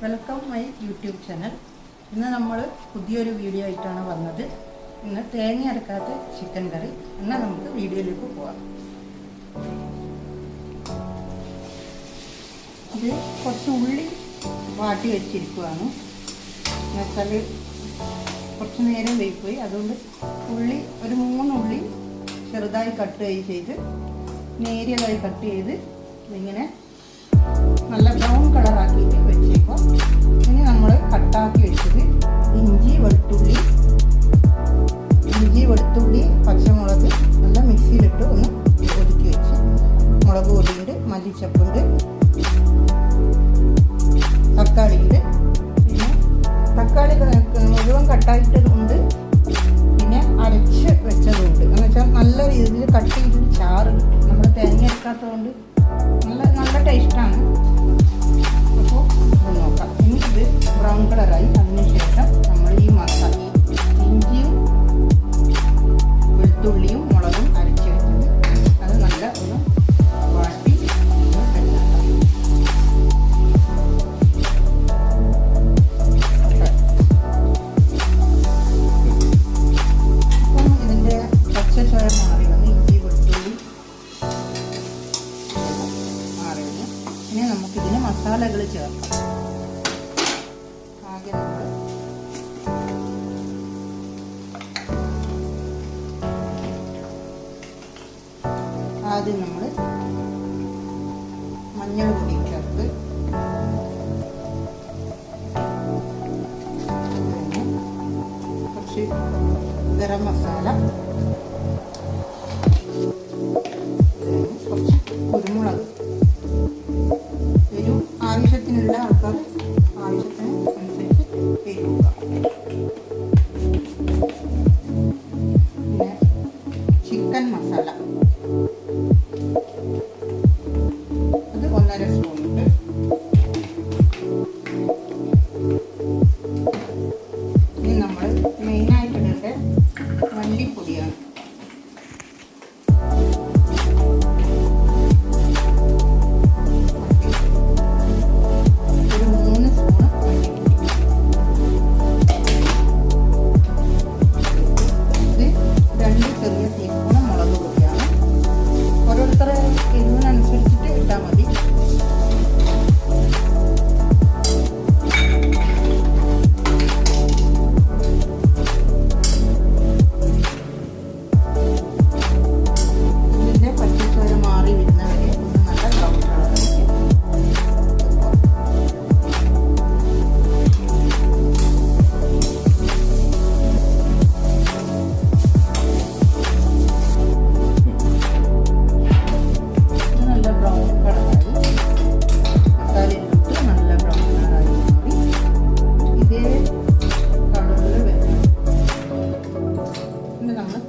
Welcome my YouTube channel. ഇന്ന് നമ്മൾ പുതിയൊരു വീഡിയോ ആയിട്ടാണ് വന്നത്. ഇന്ന് തേങ്ങ അരക്കാത്ത ചിക്കൻ കറി. എന്നാൽ നമുക്ക് വീഡിയോയിലേക്ക് പോവാം. ഇത് കുറച്ച് ഉള്ളി വാട്ടി വെച്ചിരിക്കുകയാണ് എന്നുവെച്ചാൽ കുറച്ച് നേരം വെയിപ്പോയി അതുകൊണ്ട് ഉള്ളി ഒരു മൂന്നുള്ളി ചെറുതായി കട്ട് ചെയ്ത് നേരിയതായി കട്ട് ചെയ്ത് ഇങ്ങനെ നല്ല ബ്രൗൺ കളറാക്കിയിട്ട് വെച്ചേക്കും ഇനി നമ്മൾ കട്ടാക്കി വെച്ചത് ഇഞ്ചി വെളുത്തുള്ളി ഇഞ്ചി വെളുത്തുള്ളി പച്ചമുളക് നല്ല മിക്സിയിലിട്ട് ഒന്ന് ഒതുക്കി വെച്ച്. മുളക് പൊടിയുണ്ട് മല്ലിച്ചപ്പുണ്ട് തക്കാളിയുണ്ട്. പിന്നെ തക്കാളി മുഴുവൻ കട്ടായിട്ടതുണ്ട്. പിന്നെ അരച്ച് വെച്ചതുണ്ട്. എന്ന് നല്ല രീതിയിൽ കട്ട് ചെയ്തിട്ട് ചാറ് കിട്ടും. നമ്മൾ തേങ്ങ അരക്കാത്തതുകൊണ്ട് മസാലകൾ ചേർക്കാം ആദ്യം നമ്മൾ മഞ്ഞൾ ചേർത്ത് കുറച്ച് ഗരം മസാല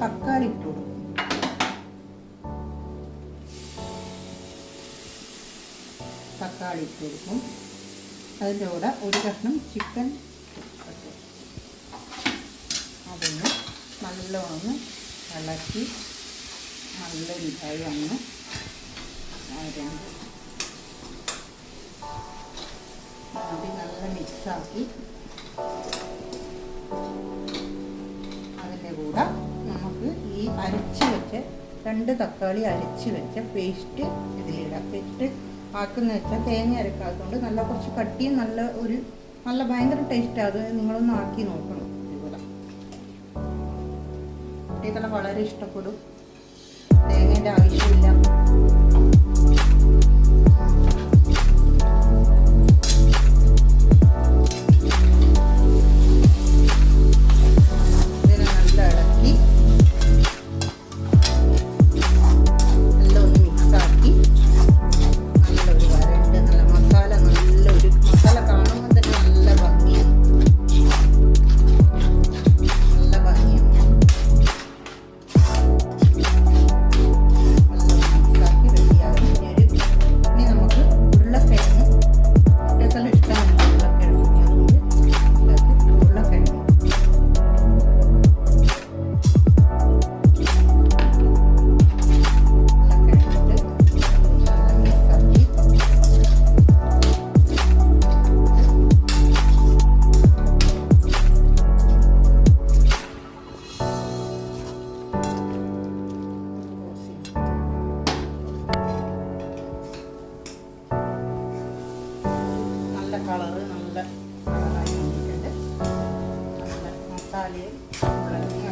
തക്കാളി ഇട്ട് തക്കാളി ഇട്ട് കൊടുക്കും. അതിന്റെ കൂടെ ഒരു കഷ്ണം ചിക്കൻ. അതൊന്ന് നല്ലോണം ഇളക്കി നല്ല മിഠായി വന്ന് അത് നല്ല മിക്സാക്കി അതിന്റെ കൂടെ അരച്ച് വെച്ച രണ്ട് തക്കാളി അരച്ച് വെച്ച പേസ്റ്റ് ഇതിലിടാം. പേസ്റ്റ് ആക്കുന്ന വെച്ചാൽ തേങ്ങ അരക്കാത്തതുകൊണ്ട് നല്ല കുറച്ച് കട്ടിയും നല്ല ഒരു നല്ല ഭയങ്കര ടേസ്റ്റ് അത് നിങ്ങളൊന്ന് ആക്കി നോക്കണം ഇതുപോലെ. കുട്ടികളെ വളരെ ഇഷ്ടപ്പെടും. തേങ്ങേന്റെ ആവശ്യമില്ല. sale.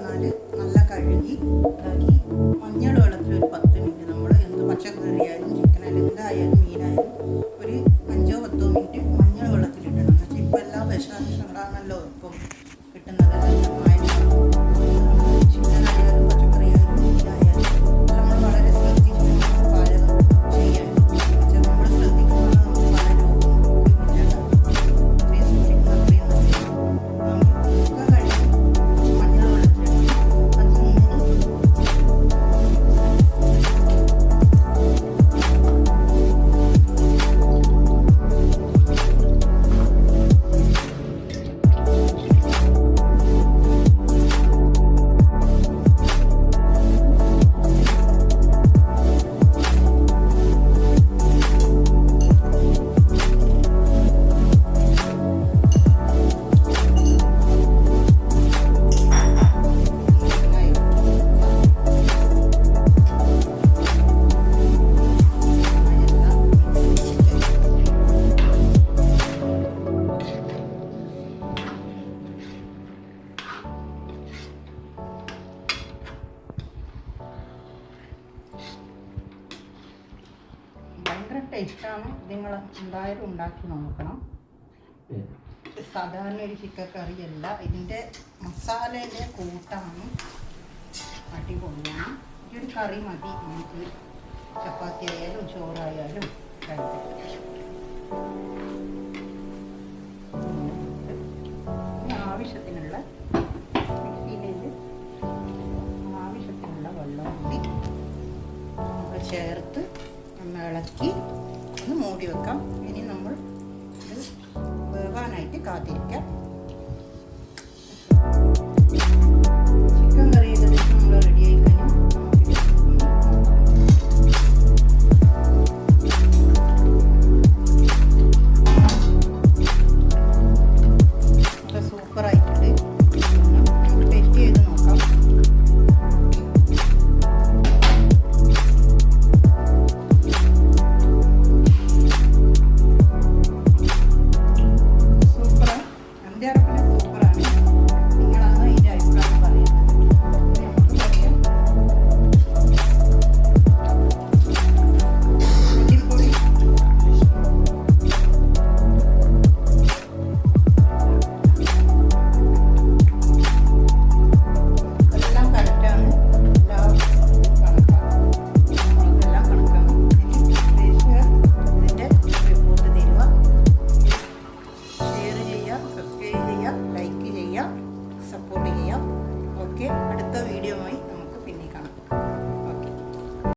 കൊണ്ടുവന്നാൽ നല്ല കഴുകി ഇതാക്കി നിങ്ങൾ എന്തായാലും ഉണ്ടാക്കി നോക്കണം. സാധാരണ ഒരു ചിക്കൻ കറിയല്ല. ഇതിന്റെ മസാലയുടെ കൂട്ടാണ് അടിപൊളിയാണ്. ഈ ഒരു കറി മതി. നമുക്ക് ചപ്പാത്തി ആയാലും ചോറായാലും കഴിക്കാം ആവശ്യത്തിനുള്ള മിക്സിയിലേക്ക് ആവശ്യത്തിനുള്ള വെള്ളം കൂടി നമ്മൾ ചേർത്ത് നമ്മൾ ഇളക്കി ഒന്ന് മൂടി വെക്കാം ഇനി നമ്മൾ ഇത് വേവാനായിട്ട് കാത്തിരിക്കാം.